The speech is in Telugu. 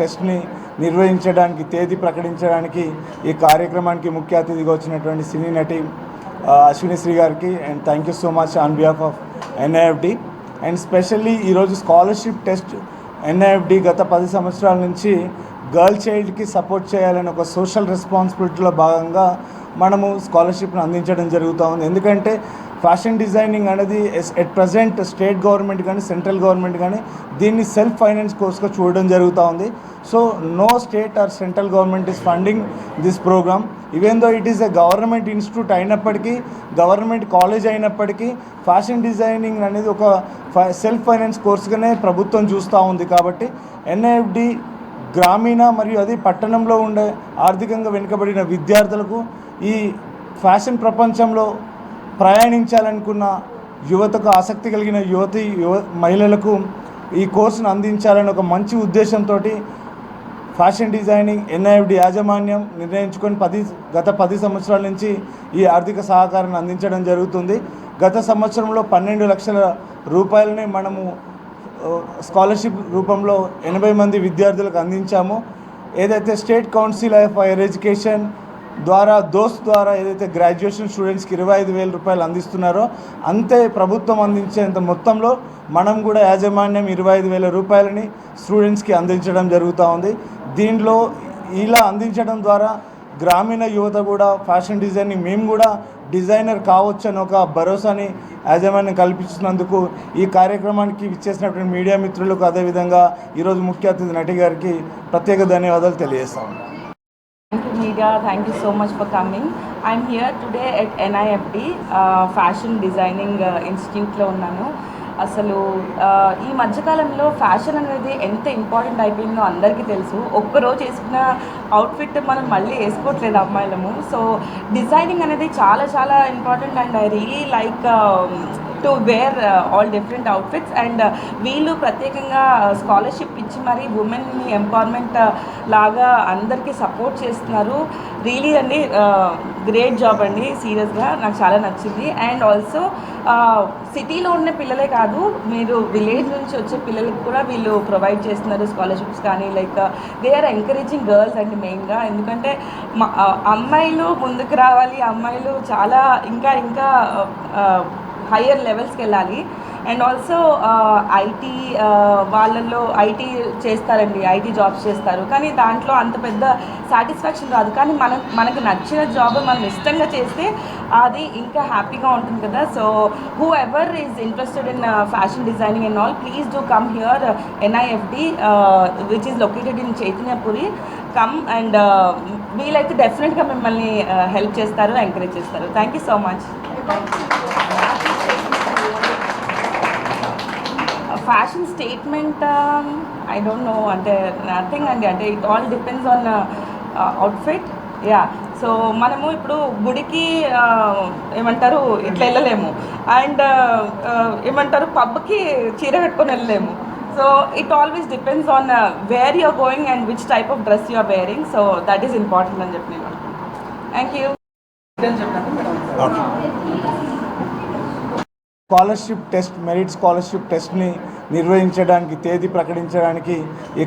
టెస్ట్ని నిర్వహించడానికి తేదీ ప్రకటించడానికి ఈ కార్యక్రమానికి ముఖ్య అతిథిగా వచ్చినటువంటి సినీ నటి అశ్విని శ్రీ గారికి and thank you so much on behalf of NIFD and specially ఈరోజు స్కాలర్షిప్ టెస్ట్ ఎన్ఐఎఫ్డి గత పది సంవత్సరాల నుంచి గర్ల్ చైల్డ్కి సపోర్ట్ చేయాలని ఒక సోషల్ రెస్పాన్సిబిలిటీలో భాగంగా మనము స్కాలర్షిప్ను అందించడం జరుగుతూ ఉంది. ఎందుకంటే ఫ్యాషన్ డిజైనింగ్ అనేది ఎట్ ప్రజెంట్ స్టేట్ గవర్నమెంట్ కానీ సెంట్రల్ గవర్నమెంట్ కానీ దీన్ని సెల్ఫ్ ఫైనాన్స్ కోర్స్గా చూడడం జరుగుతూ ఉంది. So no state or central government is funding this program even though it is a government institute అయినప్పటికీ గవర్నమెంట్ కాలేజ్ అయినప్పటికీ ఫ్యాషన్ డిజైనింగ్ అనేది ఒక సెల్ఫ్ ఫైనాన్స్ కోర్స్గానే ప్రభుత్వం చూస్తూ ఉంది కాబట్టి ఎన్ఐఎఫ్డి గ్రామీణ మరియు అది పట్టణంలో ఉండే ఆర్థికంగా వెనుకబడిన విద్యార్థులకు ఈ ఫ్యాషన్ ప్రపంచంలో ప్రయాణించాలనుకున్న యువతకు ఆసక్తి కలిగిన యువతి యువ మహిళలకు ఈ కోర్సును అందించాలని ఒక మంచి ఉద్దేశంతో ఫ్యాషన్ డిజైనింగ్ ఎన్ఐఎఫ్డి యాజమాన్యం నిర్ణయించుకొని పది గత పది సంవత్సరాల నుంచి ఈ ఆర్థిక సహకారాన్ని అందించడం జరుగుతుంది. గత సంవత్సరంలో పన్నెండు లక్షల రూపాయలని మనము స్కాలర్షిప్ రూపంలో ఎనభై మంది విద్యార్థులకు అందించాము. ఏదైతే state council of higher education ద్వారా దోస్త్ ద్వారా ఏదైతే గ్రాడ్యుయేషన్ స్టూడెంట్స్కి ఇరవై ఐదు వేల రూపాయలు అందిస్తున్నారో అంతే ప్రభుత్వం అందించేంత మొత్తంలో మనం కూడా యాజమాన్యం ఇరవై ఐదు వేల రూపాయలని స్టూడెంట్స్కి అందించడం జరుగుతూ ఉంది. దీనిలో ఇలా అందించడం ద్వారా గ్రామీణ యువత కూడా ఫ్యాషన్ డిజైనింగ్ మేము కూడా డిజైనర్ కావచ్చు అని ఒక భరోసాని యాజమాన్యం కల్పించినందుకు ఈ కార్యక్రమానికి ఇచ్చేసినటువంటి మీడియా మిత్రులకు అదేవిధంగా ఈరోజు ముఖ్య అతిథి నటి గారికి ప్రత్యేక ధన్యవాదాలు తెలియజేస్తాము Thank thank you Thank you so much for coming. I'm here today at NIFD, uh, Fashion Designing uh, ఉన్నాను. అసలు uh, ఈ మధ్యకాలంలో ఫ్యాషన్ అనేది ఎంత ఇంపార్టెంట్ అయిపోయిందో అందరికీ తెలుసు. ఒక్కరోజు వేసుకున్న అవుట్ఫిట్ మనం మళ్ళీ వేసుకోవట్లేదు అమ్మాయిలము. సో డిజైనింగ్ అనేది చాలా చాలా important and I really like to wear all different outfits and వీళ్ళు ప్రత్యేకంగా uh, స్కాలర్షిప్ ఇచ్చి మరి ఉమెన్ని ఎంపవర్మెంట్ uh, లాగా అందరికీ సపోర్ట్ చేస్తున్నారు. రియలీ అండి uh, గ్రేట్ జాబ్ అండి. సీరియస్గా నాకు చాలా నచ్చింది. అండ్ ఆల్సో సిటీలో ఉన్న పిల్లలే కాదు మీరు విలేజ్ నుంచి వచ్చే పిల్లలకు కూడా వీళ్ళు ప్రొవైడ్ చేస్తున్నారు స్కాలర్షిప్స్ కానీ like they are encouraging girls అండి మెయిన్గా ఎందుకంటే మా అమ్మాయిలు ముందుకు రావాలి అమ్మాయిలు చాలా ఇంకా ఇంకా హయ్యర్ లెవెల్స్కి వెళ్ళాలి. అండ్ ఆల్సో ఐటీ వాళ్ళల్లో ఐటీ చేస్తారండి. ఐటీ జాబ్స్ చేస్తారు. కానీ దాంట్లో అంత పెద్ద సాటిస్ఫాక్షన్ రాదు. కానీ మన మనకు నచ్చిన జాబ్ మనం ఇష్టంగా చేస్తే అది ఇంకా హ్యాపీగా ఉంటుంది కదా. So whoever is interested in fashion designing and all please do come here NIFD which is located in Chaitanyapuri come and వీలైతే డెఫినెట్గా మిమ్మల్ని uh, హెల్ప్ చేస్తారు ఎంకరేజ్ చేస్తారు. Thank you so much fashion statement I don't know అంటే నథింగ్ అండి అంటే it all depends on outfit yeah so మనము ఇప్పుడు గుడికి uh, ఏమంటారు ఇట్లా వెళ్ళలేము. అండ్ ఏమంటారు పబ్కి చీర కట్టుకొని వెళ్ళలేము. So it always depends on where you're going and which type of dress you're wearing so that is important అని చెప్పి నేను అనుకుంటున్నాను. థ్యాంక్ యూ చెప్పండి madam. Scholarship test merit scholarship టెస్ట్ని నిర్వహించడానికి తేదీ ప్రకటించడానికి ఈ